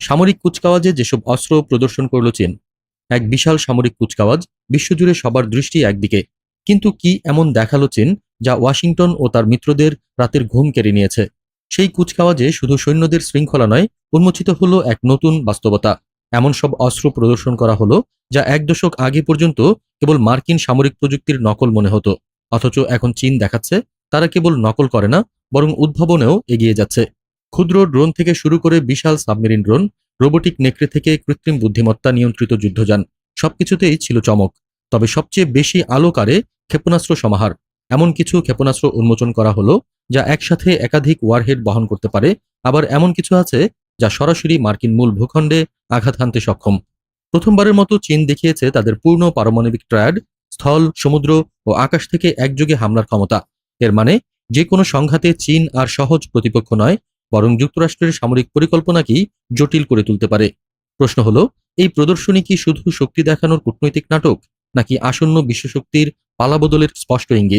সামরিক কুচকাওয়াজে যেসব অস্ত্র প্রদর্শন করল চীন, এক বিশাল সামরিক কুচকাওয়াজ বিশ্বজুড়ে সবার দৃষ্টি একদিকে। কিন্তু কি এমন দেখাল চীন যা ওয়াশিংটন ও তার মিত্রদের রাতের ঘুম কেড়ে নিয়েছে? সেই কুচকাওয়াজে শুধু সৈন্যদের শৃঙ্খলা নয়, উন্মোচিত হলো এক নতুন বাস্তবতা। এমন সব অস্ত্র প্রদর্শন করা হলো যা এক দশক আগে পর্যন্ত কেবল মার্কিন সামরিক প্রযুক্তির নকল মনে হতো, অথচ এখন চীন দেখাচ্ছে তারা কেবল নকল করে না, বরং উদ্ভাবনেও এগিয়ে যাচ্ছে। ক্ষুদ্র ড্রোন থেকে শুরু করে বিশাল সাবমেরিন ড্রোন, রোবোটিক নেকড়ে থেকে কৃত্রিম বুদ্ধিমত্তা নিয়ন্ত্রিত যুদ্ধযান সবকিছুতেই ছিল চমক, তবে সবচেয়ে বেশি আলোকারে ক্ষেপণাস্ত্র সমাহার। এমন কিছু ক্ষেপণাস্ত্র উন্মোচন করা হলো, যা একসাথে একাধিক ওয়ারহেড বহন করতে পারে, আবার এমন কিছু আছে, যা সরাসরি মার্কিন মূল ভূখণ্ডে আঘাত হানতে সক্ষম। প্রথমবারের মতো চীন দেখিয়েছে তাদের পূর্ণ পারমাণবিক ট্রায়াড, স্থল, সমুদ্র ও আকাশ থেকে একযোগে হামলার ক্ষমতা। এর মানে যে কোনো সংঘাতে চীন আর সহজ প্রতিপক্ষ নয় বরং যুক্তরাষ্ট্রের সামরিক পরিকল্পনাকেই জটিল করে তুলতে পারে? প্রশ্ন হলো, এই প্রদর্শনী কি শুধু শক্তি দেখানোর কূটনৈতিক নাটক, নাকি আসন্ন বিশ্বশক্তির পালাবদলের স্পষ্ট ইঙ্গিত?